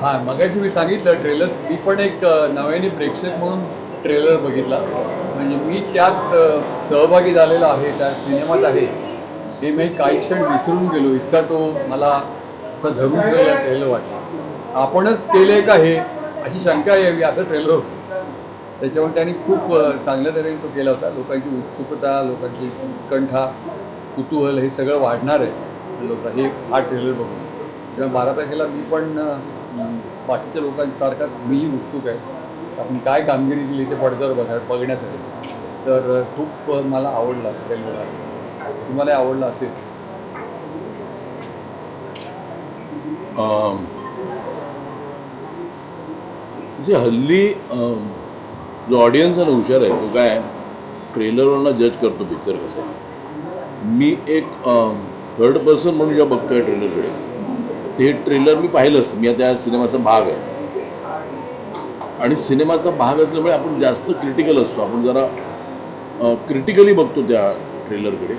हां. मगाशी मी सांगितलं ट्रेलर मी पण एक नव्याने प्रेक्षक म्हणून ट्रेलर बघितला. म्हणजे मी त्यात सहभागी झालेला आहे त्या सिनेमात आहे. हे मी काही क्षण विसरून गेलो. इतका तो मला असं धरून ठेवलेला ट्रेलर वाटला. आपणच केले का हे? अशी शंका यावी असं ट्रेलर होतं. त्याच्यामुळे त्यांनी खूप चांगल्या तऱ्हेने तो केला होता. लोकांची उत्सुकता लोकांची उत्कंठा कुतूहल हे सगळं वाढणार आहे. लोक हे हा ट्रेलर बघून. तेव्हा बारा तारखेला मी पण बाकीच्या लोकांसारखा मीही उत्सुक आहे. आपण काय कामगिरी केली ते पडद्यावर बघा बघण्यासाठी. तर खूप मला आवडला रेल्वेला तुम्हालाही तुम्हाला आवडला असेल. जे हल्ली जो ऑडियन्स आहे ना हुशार आहे तो काय? ट्रेलरवरनं जज करतो पिक्चर कसं. मी एक थर्ड पर्सन म्हणून जेव्हा बघतोय ट्रेलरकडे ते ट्रेलर मी पाहिलं असतं. मी त्या सिनेमाचा भाग आहे. आणि सिनेमाचा भाग असल्यामुळे आपण जास्त क्रिटिकल असतो. आपण जरा क्रिटिकली बघतो त्या ट्रेलरकडे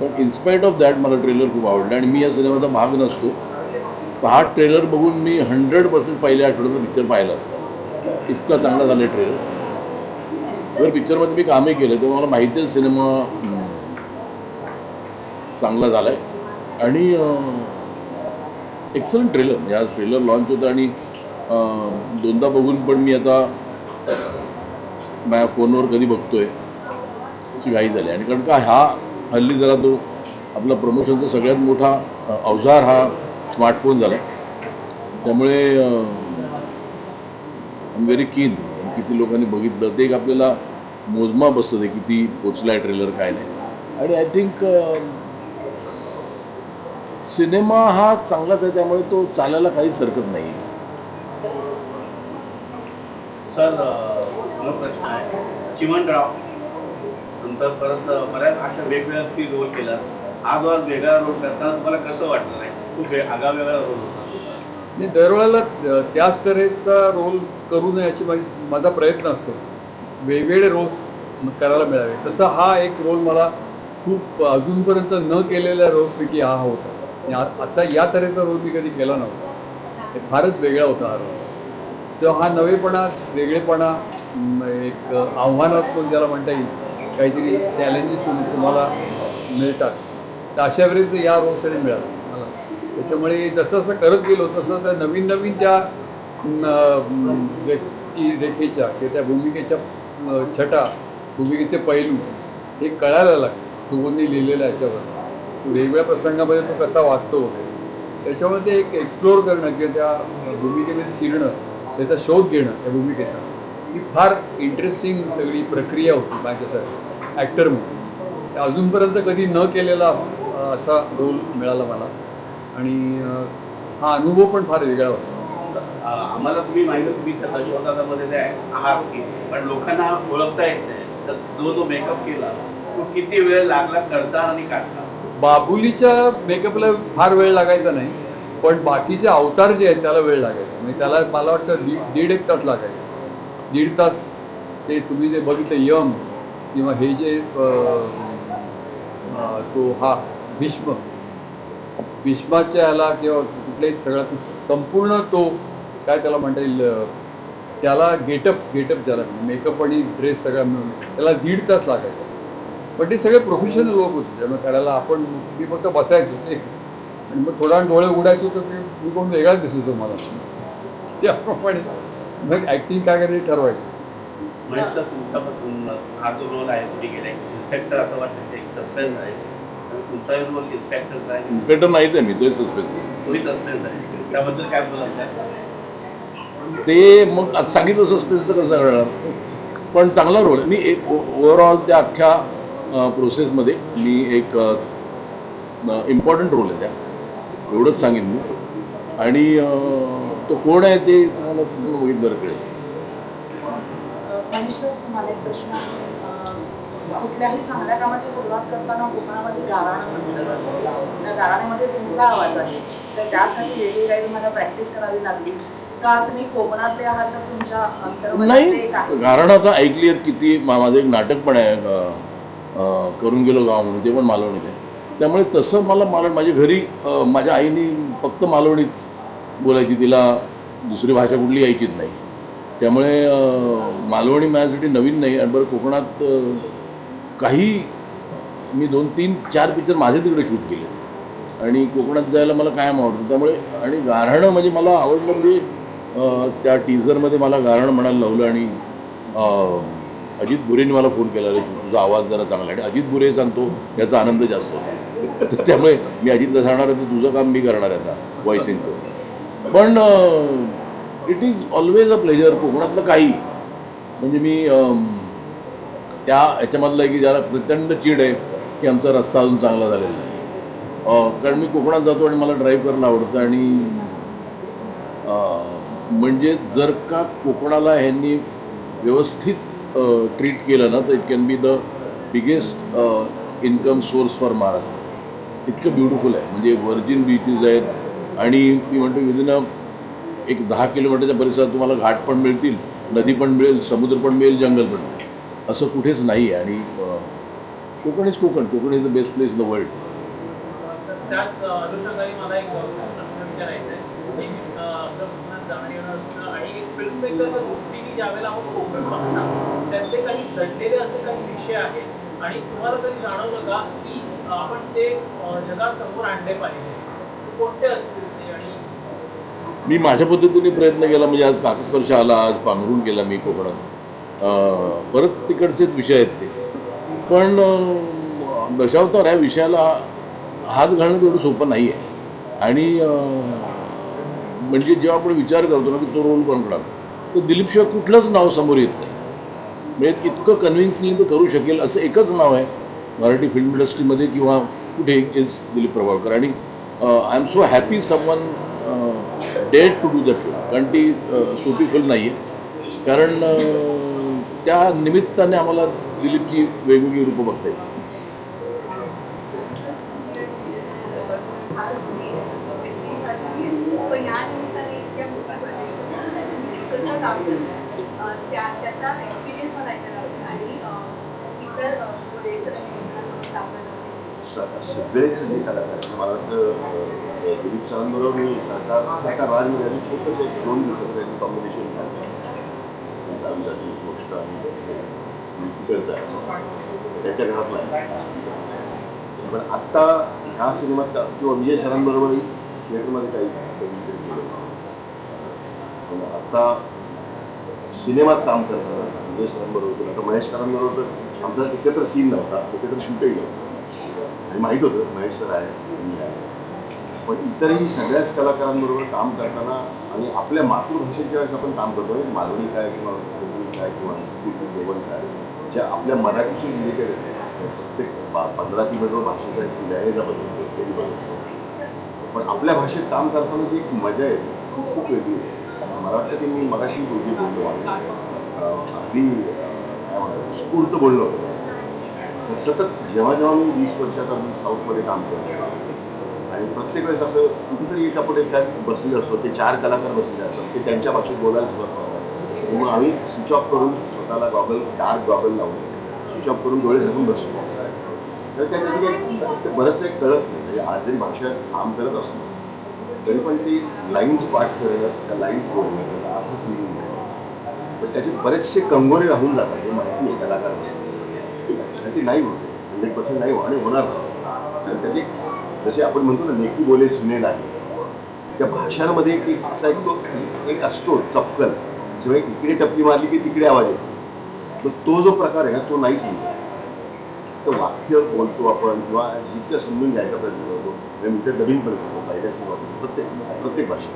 पण इन्स्पाईट ऑफ दॅट मला ट्रेलर खूप आवडलं. आणि मी या सिनेमाचा भाग नसतो. तर हा ट्रेलर बघून मी हंड्रेड पर्सेंट पहिल्या आठवड्याचा पिक्चर पाहिला असता. इतका चांगला झाला ट्रेलर जर पिक्चरमध्ये मी कामही केलं तेव्हा मला माहिती आहे सिनेमा चांगला झाला आहे आणि एक्सलंट ट्रेलर म्हणजे आज ट्रेलर लॉन्च होतं आणि दोनदा बघून पण मी आता माझ्या फोनवर कधी बघतोय ती घाई झाली. आणि कारण का हा हल्ली जरा तो आपला प्रमोशनचा सगळ्यात मोठा अवजार हा स्मार्टफोन झाला. त्यामुळे व्हेरी कीन किती लोकांनी बघितलं ते एक आपल्याला मोजमाप असतं ते किती पोचलाय ट्रेलर काय नाही. आणि आय थिंक सिनेमा हा चांगलाच आहे त्यामुळे तो चालायला काहीच हरकत नाही. सर मला प्रश्न आहे. चिमणराव नंतर परत बऱ्याच अशा वेगवेगळ्या ती रोल केला आज वेगळा रोल करताना तुम्हाला कसं वाटलं नाही? खूप आगळा वेगळा रोल होता. मी दरवेळेला त्याच तऱ्हेचा रोल करू नये याची माझी माझा प्रयत्न असतो. वेगवेगळे रोल्स करायला मिळावे. तसा हा एक रोल मला खूप अजूनपर्यंत न केलेल्या रोलपैकी हा होता. आणि असा या तऱ्हेचा रोल मी कधी केला नव्हता. हे फारच वेगळा होता हा रोल. तेव्हा हा नवेपणा वेगळेपणा एक आव्हानात्मक ज्याला म्हणता येईल काहीतरी चॅलेंजेस तुम्हाला मिळतात. तर अशा वेळेस या रोलसाठी मिळालं. मला त्याच्यामुळे जसं जसं करत गेलो तसं तर नवीन नवीन त्या व्यक्ती रेखेच्या किंवा त्या भूमिकेच्या छटा भूमिकेचे पैलू हे कळायला लागतं कोणी लिहिलेलं याच्यावर. वेगवेगळ्या प्रसंगामध्ये तो कसा वागतो त्याच्यामुळे ते एक एक्सप्लोअर करणं किंवा त्या भूमिकेमध्ये शिरणं त्याचा शोध घेणं त्या भूमिकेचा. ही फार इंटरेस्टिंग सगळी प्रक्रिया होती माझ्यासाठी ॲक्टर म्हणून. अजूनपर्यंत कधी न केलेला असा रोल मिळाला मला. आणि हा अनुभव पण फार वेगळा होता. आम्हाला तुम्ही माहिती तुम्ही त्या आहात की पण लोकांना ओळखता येत नाही. तर जो तो मेकअप केला तो किती वेळ लागला करता आणि काढता? बाबुलीच्या मेकअपला फार वेळ लागायचा नाही पण बाकीचे अवतार जे आहेत त्याला वेळ लागायचा. म्हणजे त्याला मला वाटतं दीड दीड एक तास लागायचा. दीड तास ते तुम्ही जे बघितलं यम किंवा हे जे तो हा भीष्म भीष्माच्या ह्याला किंवा कुठल्याही सगळ्यात संपूर्ण तो काय त्याला म्हणता येईल त्याला गेटअप गेटअप ज्याला मेकअप आणि ड्रेस सगळा मिळून. त्याला दीड तास लागायचा. पण ते सगळे प्रोफेशनल लोक होते. त्यामुळे करायला आपण मी फक्त बसायचं ते आणि मग थोडा डोळे उघडायचो तर ते मी कोण वेगळाच दिसत मला. त्याप्रमाणे मग ॲक्टिंग काय करायची ठरवायचं. तुमच्यापासून हा जो रोल आहे गेला इन्स्पेक्टर असं वाटतं ते एक सस्पेन्स आहे. इन्स्पेक्टर नाहीच आहे मी तोच सस्पेक्ट सस्पेन्स त्याबद्दल काय बोलायचं ते मग आता सांगितलं सस्पेन्स तर कसं कळणार पण चांगला रोल आहे. मी एक ओव्हरऑल त्या अख्ख्या प्रोसेसमध्ये मी एक इम्पॉर्टंट रोल आहे त्या. एवढंच सांगेन मी. आणि तो कोण आहे ते तुम्हाला बघितलं कळेल. कुठल्याही चांगल्या कामाची सुरुवात करताना कोकणामध्ये गाराणं म्हटलं जातं. त्या गाराण्यामध्ये तुमचा आवाज आहे. तर त्यासाठी वेगळी काही तुम्हाला प्रॅक्टिस करावी लागली. का तुम्ही कोकणातले आहात तर तुमच्या अंतर्मनात ते एक आहे? नाही कारण आता ऐकली आहेत किती. माझं एक नाटक पण आहे करून गेलो गाव म्हणून ते पण मालवणीत आहे. त्यामुळे तसं मला मला माझ्या घरी माझ्या आईने फक्त मालवणीच बोलायची तिला दुसरी भाषा कुठली ऐकीत नाही. त्यामुळे मालवणी माझ्यासाठी नवीन नाही आणि बरं कोकणात काही मी दोन तीन चार पिक्चर माझे तिकडे शूट केले. आणि कोकणात जायला मला कायम आवडतं. त्यामुळे आणि गाऱ्हाणं म्हणजे मला आवडलं म्हणजे त्या टीझरमध्ये मला गाऱ्हाणं म्हणायला लावलं आणि अजित बुरेने मला फोन केला रे तुझा आवाज जरा चांगला आहे." आणि अजित गुरे सांगतो याचा आनंद जास्त होता. तर त्यामुळे मी अजितला सांगणार आहे तर तुझं काम मी करणार आहे आता व्हॉइसिंगचं पण it is always a pleasure कोकणातलं काही. म्हणजे मी त्या ह्याच्यामधलं आहे की ज्याला प्रचंड चीड आहे की आमचा रस्ता अजून चांगला झालेला नाही. कारण मी कोकणात जातो आणि मला ड्राईव्ह करायला आवडतं आणि म्हणजे जर का कोकणाला ह्यांनी व्यवस्थित ट्रीट केलं ना तर it can be the biggest income source for Maharashtra इतकं ब्युटिफुल आहे. म्हणजे व्हर्जिन बीचेस आहेत. आणि मी म्हणतो विदिन एक दहा किलोमीटरच्या परिसरात तुम्हाला घाट पण मिळतील नदी पण मिळेल समुद्र पण मिळेल जंगल पण मिळेल. असं कुठेच नाही आहे. आणि Konkan is Konkan. Konkan is the best place in the world त्याच अनुषंगाने मला एक प्रश्न विचारायचा आहे. आणि एक फिल्म की ज्यावेळेला आपण कोकण पाहता त्यातले काही घडलेले असे काही विषय आहेत आणि तुम्हाला कधी जाणवलं का की आपण ते अ, जगासमोर आणले पाहिजे? कोणते असतील ते आणि मी माझ्या पद्धतीने प्रयत्न केला म्हणजे आज काकस्पर्श आला आज पांघरून गेला मी कोकणात. परत तिकडचेच विषय आहेत ते. पण दशावतार या विषयाला हात घालणं तेवढं सोपं नाही आहे आणि म्हणजे जेव्हा आपण विचार करतो ना की तो रोल कोण करणार? तर दिलीपशिवाय कुठलंच नाव समोर येत नाही. म्हणजे इतकं कन्व्हिन्सिंगली ते करू शकेल असं एकच नाव आहे मराठी फिल्म इंडस्ट्रीमध्ये किंवा कुठे इज दिलीप प्रभावकर आणि I am so happy someone dead to do that film कारण ती सोपी फिल्म नाही आहे कारण त्या निमित्ताने आम्हाला दिलीपची वेगवेगळी रूपं बघता येतील पण या निमित्ताने इतक्या मोठ्या project काम करत त्या- त्याचा एक्सपिरियन्स मला ऐकायला आवडेल आणि इतर पुढे सगळेच कलाकार म्हणजे मला दिलीप सरांबरोबर मी सरकार सरकार राजमध्ये छोटंसं एक दोन दिवसाचं त्यांनी कॉम्बिनेशन झालं आमच्यातील गोष्ट आणि तिकडचं आहे त्याच्या घरातला पण आत्ता ह्या सिनेमात किंवा विजय सरांबरोबरही थिएटरमध्ये काही केलं आत्ता सिनेमात काम करताना विजय सरांबरोबर होतं. आता महेश सरांबरोबर तर आमचा एकत्र सीन नव्हता. एकत्र शूटही नव्हतं आणि माहीत होतं महेश सर आहे मी आहे. पण इतरही सगळ्याच कलाकारांबरोबर काम करताना आणि आपल्या मातृभाषेच्या वेळेस आपण काम करतो. आहे मालवणी काय किंवा कोकणी काय किंवा जेवण काय ज्या आपल्या मराठीशी रिलेटेड आहेत प्रत्येक पा- पंधरा किलोमीटर भाषेचा एक लहेजा बदलतो तरी बदलतो पण आपल्या भाषेत काम करताना जी एक मजा येते खूप खूप वेगळी आहे. मला वाटतं की मी मगाशी पूर्वी बोललो आहे. आपली स्फूर्त बोललो. तर सतत जेव्हा जेव्हा मी वीस वर्षात मी साऊथमध्ये काम करतो. आणि प्रत्येक वेळेस असं कुठेतरी एका पुढे त्यात बसलेलो असतो ते चार कलाकार बसलेले असतात ते त्यांच्या भाषेत बोलायला सुरुवात करतात. मग आम्ही स्विच ऑफ करून स्वतःला गॉगल डार्क गॉगल लावून स्विच ऑफ करून डोळे झाकून बसतो. तर त्या त्याची काही बरंच एक कळत नाही. म्हणजे आज जरी भाषा काम करत असतो तरी पण ती लाईन्स पाठ करणं त्या लाईन बोलणं त्याला अर्थच लिहून पण त्याचे बरेचसे कंगोरे राहून जातात हे माहिती आहे कलाकार ती नाही होते हंड्रेड पर्सेंट नाही आणि होणार नाही. त्याची त्याचे जसे आपण म्हणतो ना नेकी बोले सुने नाही. त्या भाषांमध्ये एक असा एक तो एक असतो चपकल. जेव्हा एक इकडे टप्पी मारली की तिकडे आवाज येतो. तर तो जो प्रकार आहे ना तो नाहीच समजत तर वाक्य बोलतो आपण किंवा जितकं समजून घ्यायचा प्रयत्न करतो म्हणजे मी ते डबिंग पण करतो पहिल्या सिनेमा प्रत्येक प्रत्येक भाषेत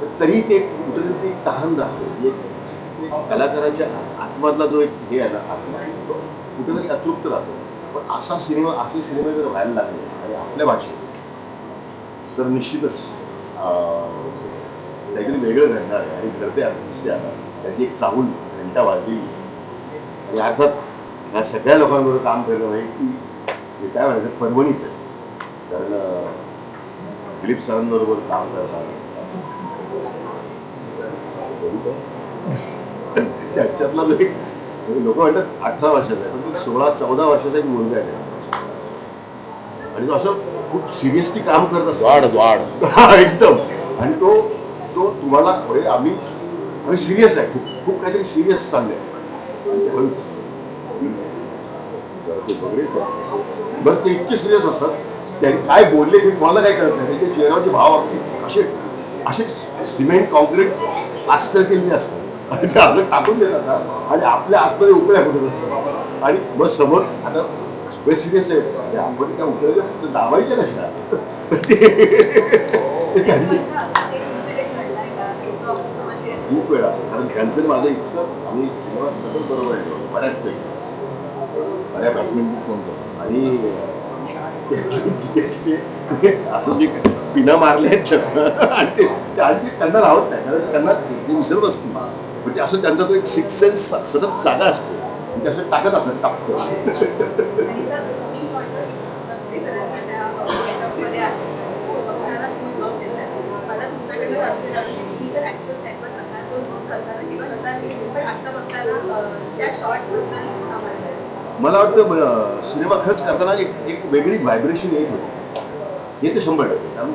तर तरी ते कुठेतरी ते एक तहान राहतो. एक कलाकाराच्या आत्मातला जो एक हे आहे ना आत्मा तो कुठेतरी अतृप्त राहतो. पण असा सिनेमा असे सिनेमे जर व्हायला लागले आणि आपल्या भाषेत तर निश्चितच काहीतरी वेगळं घडणार आहे आणि घडते आता दिसते आता त्याची एक चाहूल घंटा वाजली आणि अर्थात ह्या सगळ्या लोकांबरोबर काम करणं म्हणजे की काय म्हणायचं परभणीच आहे कारण दिलीप सरांबरोबर काम करताना त्याच्यातला लोक म्हणतात अठरा वर्षाचा आहे पण तो सोळा चौदा वर्षाचा एक मुलगा आहे. आणि तो असं खूप सिरियसली काम करत असतो एकदम आणि तो तो तुम्हाला आम्ही आम्ही सिरियस आहे खूप खूप काहीतरी सिरियस चाललंय आणि ते हळूच. जरा वगैरे बघेल. बरं ते इतके सिरियस असतात. त्यांनी काय बोलले ते तुम्हाला काय कळत नाही. त्यांच्या चेहऱ्यावरचे भाव असे असे सिमेंट कॉन्क्रीट प्लास्टर केलेले असतात. आणि ते असं टाकून देतात आणि आपल्या आतमध्ये उकळ्या होत असतात. आणि मग समोर आता सगळे सिरियस आहे आपण त्या उकळ्या फक्त दाबायच्या नाही ना. खूप वेळा. कारण त्यांचं माझं इतकं आम्ही सिनेमात सतत बरोबर आहे. बऱ्याच पैकी. बऱ्या बॅट्समॅन फोन करतो आणि ते- असं जे पिना मारले आहेत त्यांना आणि ते आणि त्यांना राहत नाही कारण त्यांना ते विसरत असतील पण ते असं त्यांचा तो एक सिक्स सेन्स सतत जागा असतो ते असं टाकत असत टाकतो शॉर्ट मला वाटतं सिनेमा खर्च करताना एक एक वेगळी व्हायब्रेशन येत होती. हे तर शंभर टक्के. कारण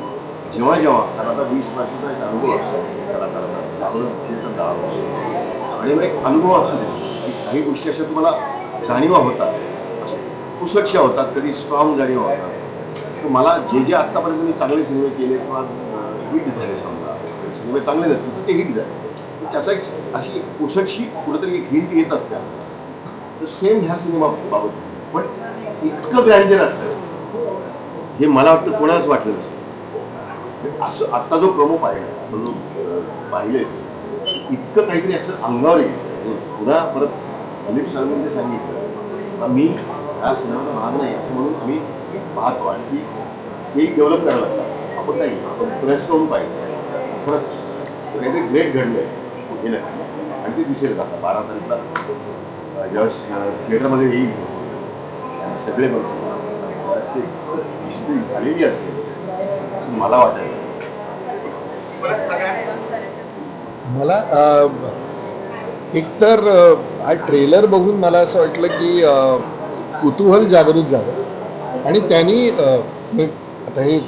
जेव्हा जेव्हा कारण आता वीस वर्षाचा एक अनुभव असतो कलाकारांना. त्यामुळे तर दहा वर्ष आणि मग एक अनुभव असतो काही गोष्टी अशा तुम्हाला जाणीवा होतात. अशा होतात कधी स्ट्रॉंग जाणीवा होतात. तर मला जे जे आत्तापर्यंत मी चांगले सिनेमे केले किंवा हिट झाले समजा. सिनेमे चांगले नसतील तर ते हिट झाले. त्याचा एक अशी कुसटशी कुठंतरी कुठेतरी एक हिंट येत असते. तर सेम ह्या सिनेमा बाबत पण इतकं ग्रँजर असतं हे मला वाटतं कोणालाच वाटलं नसतं. म्हणजे असं आत्ता जो प्रमो पाहिला जो पाहिले इतकं काहीतरी असं अंगावर येईल. पुन्हा परत दिलीप सरांनी सांगितलं. मी ह्या सिनेमाला भाग नाही असं म्हणून आम्ही पाहतो. आणि ती ते डेव्हलप करायला लागतं आपण नाही आपण प्रेस करून पाहिजे खरंच काहीतरी ग्रेट घडलंय. आहे आणि ते दिसेल का बारा तारीखला. अं, जेव्हा थिएटरमध्ये येईल सगळे बघतो त्यावेळेस हिस्ट्री झालेली असेल असं मला वाटायला. मला एकतर हा ट्रेलर बघून मला असं वाटलं की कुतूहल जागृत झालं. आणि त्यांनी आता हे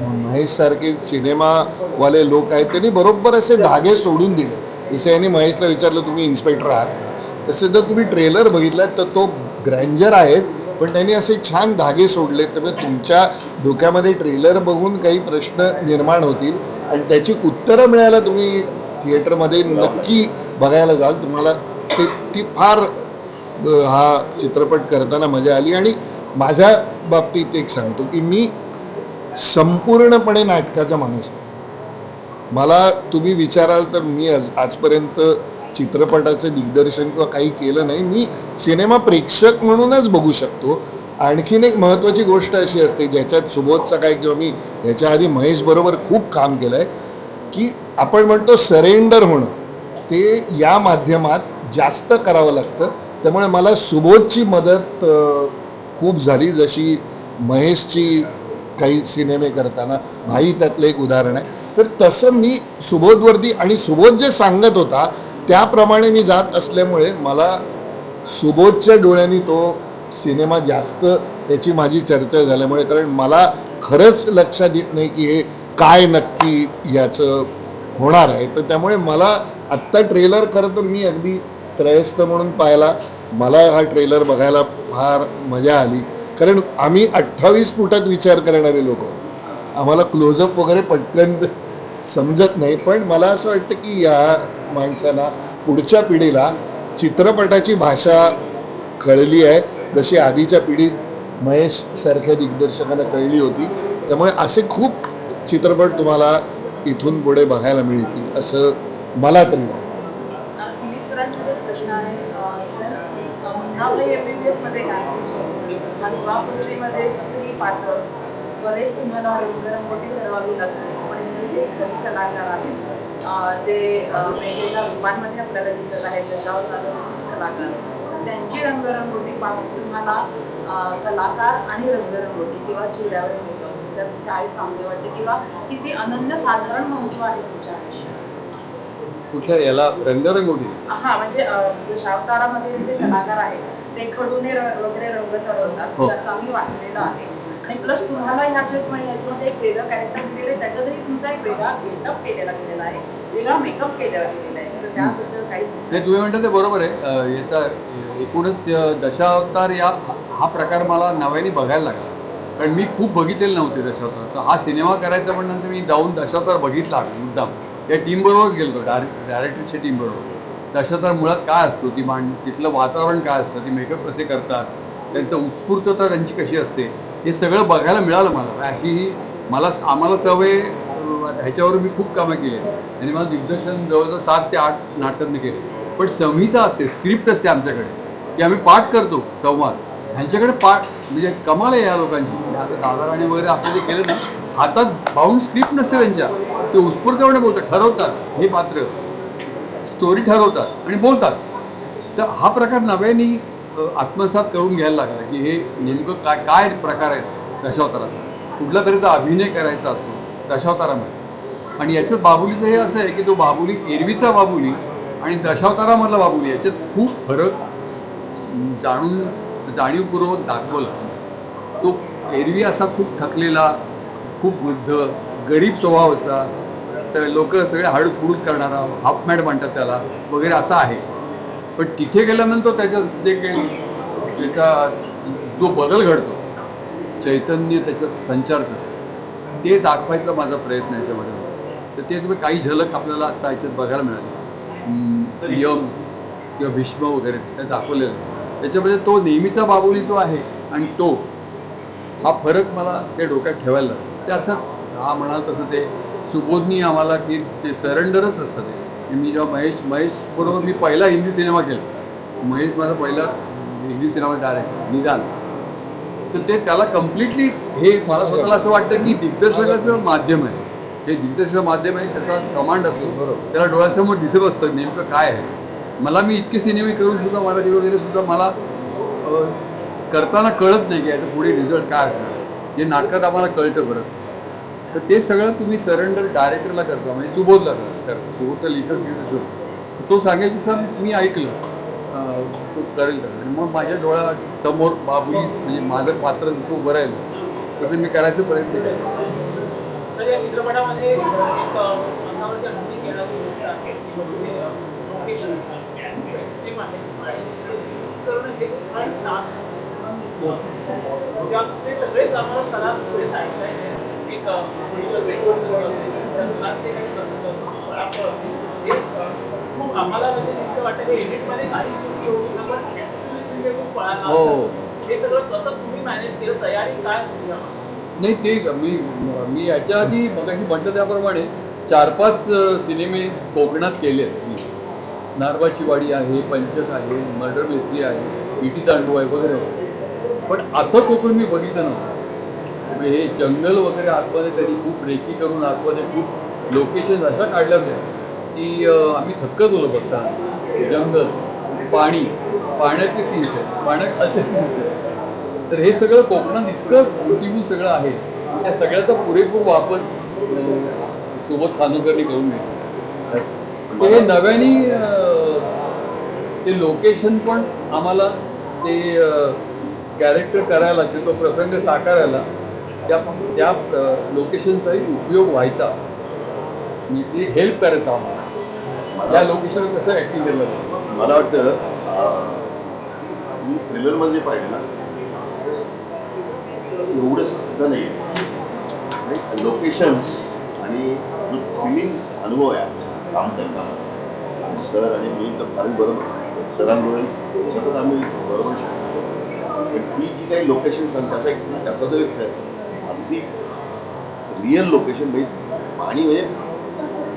महेश सारखे सिनेमावाले लोक आहेत त्यांनी बरोबर असे धागे सोडून दिले. जसं यांनी महेशला विचारलं तुम्ही इन्स्पेक्टर आहात का? तसं जर तुम्ही ट्रेलर बघितला तर तो ग्रँजर आहे पण त्यांनी असे छान धागे सोडले त्यामुळे तुमच्या डोक्यामध्ये ट्रेलर बघून काही प्रश्न निर्माण होतील. आणि त्याची उत्तरं मिळायला तुम्ही थिएटरमध्ये नक्की बघायला जाल. तुम्हाला ते ती फार हा चित्रपट करताना मजा आली. आणि माझ्या बाबतीत एक सांगतो की मी संपूर्णपणे नाटकाचा माणूस आहे. मला तुम्ही विचाराल तर मी आज आजपर्यंत चित्रपटाचं दिग्दर्शन किंवा काही केलं नाही मी सिनेमा प्रेक्षक म्हणूनच बघू शकतो. आणखीन एक महत्त्वाची गोष्ट अशी असते ज्याच्यात सुबोधचा काय किंवा मी ह्याच्या आधी महेशबरोबर खूप काम केलं आहे की आपण म्हणतो सरेंडर होणं. ते या माध्यमात जास्त करावं लागतं. त्यामुळे मला सुबोधची मदत खूप झाली. जशी महेशची काही सिनेमे करताना भाई त्यातलं एक उदाहरण आहे. तर तसं मी सुबोधवरती आणि सुबोध जे सांगत होता त्याप्रमाणे मी जात असल्यामुळे मला सुबोधच्या डोळ्यांनी तो सिनेमा जास्त त्याची माझी चर्चा झाल्यामुळे कारण मला खरंच लक्षात येत नाही की हे काय नक्की याचं होणार आहे. तर त्यामुळे मला आत्ता ट्रेलर खरं तर मी अगदी त्रयस्थ म्हणून पाहिला. मला हा ट्रेलर बघायला फार मजा आली. कारण आम्ही अठ्ठावीस फुटात विचार करणारे लोक. आम्हाला क्लोजअप वगैरे पटकन समजत नाही. पण मला असं वाटतं की या माणसांना पुढच्या पिढीला चित्रपटाची भाषा कळली आहे. जशी आधीच्या पिढीत महेश सारख्या दिग्दर्शकांना कळली होती. त्यामुळे असे खूप चित्रपट तुम्हाला इथून पुढे बघायला मिळतील असं मला तरी वाटतं. तुम्हाला ते वेगवेगळ्या रूपांमध्ये आपल्याला दिसत आहेत दशावतार कलाकार. त्यांची रंगरंगोटी पाहून तुम्हाला कलाकार आणि रंगरंगोटी किंवा चेहऱ्यावर मेकअप त्याच्यात काय साम्य वाटते? किंवा किती अनन्यसाधारण महत्त्व आहे तुमच्या आयुष्यात? कुठल्या याला? रंगरंगोटी? हा म्हणजे अं, दशावतारामध्ये जे कलाकार आहेत ते खडूने वगैरे रंग चढवतात हो. त्याचं आम्ही वाचलेलं आहे. आणि प्लस तुम्हाला ह्याच्यात म्हणजे याच्यामध्ये एक वेगळं कॅरेक्टर दिलेलं आहे त्याच्यातही तुमचा एक वेगळा गेटअप केलेला गेलेला आहे. वेगळा मेकअप केलेला गेलेला आहे. तर त्याबद्दल काहीच नाही. तुम्ही म्हणता ते बरोबर आहे. अं, येता एकूणच दशावतार या हा प्रकार मला नव्याने बघायला लागला. कारण मी खूप बघितलेले नव्हते दशावतार. तर हा सिनेमा करायचा पण नंतर मी जाऊन दशावतार बघितला मुद्दाम. या टीमबरोबर गेलो डायरेक्ट डायरेक्टरच्या टीमबरोबर दशावतार मुळात काय असतो? ती मांड तिथलं वातावरण काय असतं? ती मेकअप कसे करतात? त्यांचं उत्स्फूर्तता त्यांची कशी असते? हे सगळं बघायला मिळालं मला. ॲक्च्युली मला आम्हाला सवय ह्याच्यावर मी खूप कामं केली. आणि मला दिग्दर्शन जवळजवळ सात ते आठ नाटकांनी केले. पण संहिता असते स्क्रिप्ट असते आमच्याकडे. की आम्ही पाठ करतो संवाद. ह्यांच्याकडे पाठ म्हणजे कमाल आहे या लोकांची. म्हणजे आता दादा राणे वगैरे आपण जे केलं ना हातात पाहून स्क्रिप्ट नसते त्यांच्या. ते उत्स्फूर्तपणे बोलतात ठरवतात हे पात्र. स्टोरी ठरवतात आणि बोलतात. तर हा प्रकार नव्याने आत्मसात करून घ्यायला लागला की हे नेमकं काय काय प्रकार आहेत दशावतारात? कुठला तरी तो अभिनय करायचा असतो दशावतारामध्ये. आणि याच्यात बाबुलीचं हे असं आहे की तो बाबुली एरवीचा बाबुली आणि दशावतारामधला बाबुली याच्यात खूप फरक जाणून जाणीवपूर्वक दाखवला. तो एरवी असा खूप थकलेला खूप वृद्ध गरीब स्वभावाचा सगळे लोक सगळे हळद करणारा हाफ मॅड म्हणतात त्याला वगैरे असा आहे. पण तिथे गेल्यानंतर त्याच्यात जे काही त्याचा जो बदल घडतो चैतन्य त्याच्यात संचारतं ते दाखवायचा माझा प्रयत्न आहे त्याच्यामध्ये. तर ते तुम्ही काही झलक आपल्याला आता याच्यात बघायला मिळाली. यम किंवा भीष्म वगैरे ते दाखवलेलं त्याच्यामध्ये तो नेहमीचा बाबुली जो आहे आणि तो हा फरक मला ते डोक्यात ठेवायला लागला. ते अर्थात हा म्हणाल तसं ते सुबोधनी आम्हाला की ते सरेंडरच असतं ते. की मी जेव्हा महेश महेश बरोबर मी पहिला हिंदी सिनेमा केला. महेश माझा पहिला हिंदी सिनेमा डायरेक्ट निदान. तर ते त्याला कम्प्लिटली हे मला स्वतःला असं वाटतं की दिग्दर्शकाचं माध्यम आहे. हे दिग्दर्शक माध्यम आहे त्याचा कमांड असतो बरोबर. त्याला डोळ्यासमोर दिसत असतं नेमकं काय आहे. मला मी इतके सिनेमे करून सुद्धा मराठी वगैरे सुद्धा मला करताना कळत नाही की याचा पुढे रिझल्ट काय असणार जे नाटकात आम्हाला कळतं बरंच तर ते सगळं तुम्ही सरेंडर डायरेक्टरला करता म्हणजे सुबोधला करता. सुबोध दिवस तो सांगेल की सर मी ऐकलं. तो करेल आणि मग माझ्या डोळ्यासमोर बाबुली म्हणजे माझं पात्र जसं उभं राहील. तसं मी करायचा प्रयत्न केला. हो. नाही ते मी मी याच्या आधी मगाशी म्हटलं त्याप्रमाणे चार पाच सिनेमे कोकणात केले आहेत मी वाडी आहे पंचक आहे मर्डर मिस्त्री आहे इटी तांडू आहे वगैरे. पण असं कोकण मी बघितलं नव्हतं. हे जंगल वगैरे आतमध्ये त्यांनी खूप रेकी करून आतमध्ये खूप लोकेशन अशा काढल्या होत्या की आम्ही थक्कच होतो बघता. जंगल पाणी पाण्याचे सीन्स आहेत पाण्याखालचे सीन्स तर हे सगळं कोकणात इतकं पृथ्वी सगळं आहे त्या सगळ्याचा पुरेपूर वापर सोबत खानोकरनी करून घ्यायचं. हे नव्याने ते लोकेशन पण आम्हाला ते कॅरेक्टर करायला लागते तो प्रसंग साकारायला त्या त्या लोकेशनचाही उपयोग व्हायचा. मी ते हेल्प करत आहोत या लोकेशन कसं ऍक्टिंग केलं मला वाटतं मी ट्रेलरमध्ये पाहिलं ना एवढंच सुद्धा नाही. लोकेशन्स आणि जो फिलिंग अनुभव आहे काम करताना सर आणि मी तर फारच बरोबर सरांबरोबर सतत आम्ही बरोबर शकतो. पण ही जी काही लोकेशन्स सांगता असा एक त्याचा जो एक अगदी रिअल लोकेशन म्हणजे पाणी म्हणजे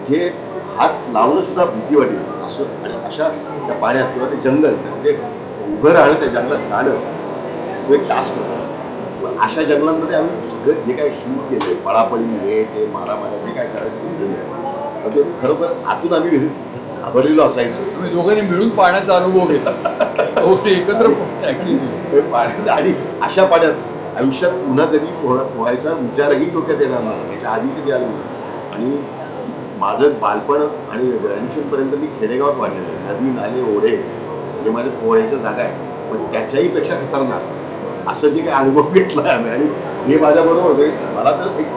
जे हात लावणं सुद्धा भीती वाटेल असं आणि अशा त्या पाण्यात किंवा ते जंगल ते उभं राहणं त्या जंगलात जाणं तो एक टास्क होता. पण अशा जंगलांमध्ये आम्ही सगळं जे काही शूट केलं पळापळी हे ते मारामारा जे काय करायचं ते खरोखर आतून आम्ही घाबरलेलो असायचो. तुम्ही दोघांनी मिळून पाण्याचा अनुभव घेतला. हो ते एकत्र पाण्यात आणि अशा पाण्यात आयुष्यात पुन्हा कधी पोहा- पोहायचा विचारही डोक्यात येणार नाही याच्या आधी कधी आलं नाही. आणि माझं बालपण आणि ग्रॅज्युएशनपर्यंत मी खेडेगावात वाढलेलं आहे. नदी नाले ओढे हे माझ्या पोहायचं जागा आहे. पण त्याच्याही पेक्षा खतरनाक असं जे काही अनुभव घेतला आम्ही. आणि हे माझ्याबरोबर होते. मला तर एक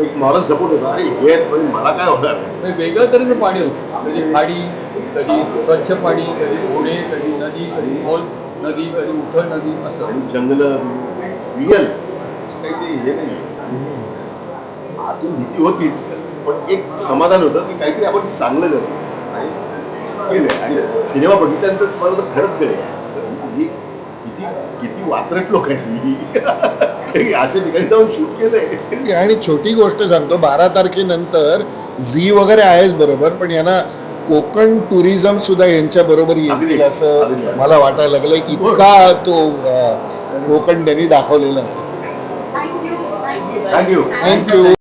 एक- मॉरल सपोर्ट होता. अरे हे म्हणजे मला काय होणार म्हणजे वेगळ्या तऱ्हेचं पाणी होतं. कधी खाडी कधी स्वच्छ पाणी कधी ओढे कधी नदी कधी खोल नदी कधी उथळ नदी असं. आणि जंगलं. रिअल असं काही ते हे नाही आतून भीती होतीच पण एक समाधान होतं की काहीतरी आपण चांगलं करतो आणि केलं आणि सिनेमा बघितल्यानंतर तुम्हाला तर खरंच कळेल. ही किती किती वात्रट लोक आहेत ही. अशा ठिकाणी जाऊन शूट केलंय. आणि छोटी गोष्ट सांगतो बारा तारखेनंतर झी वगैरे आहेच बरोबर पण यांना कोकण टुरिझम सुद्धा यांच्या बरोबर येईल असं. मला वाटायला लागलं इतका तो कोकण त्यांनी दाखवलेला. आहे थँक्यू थँक्यू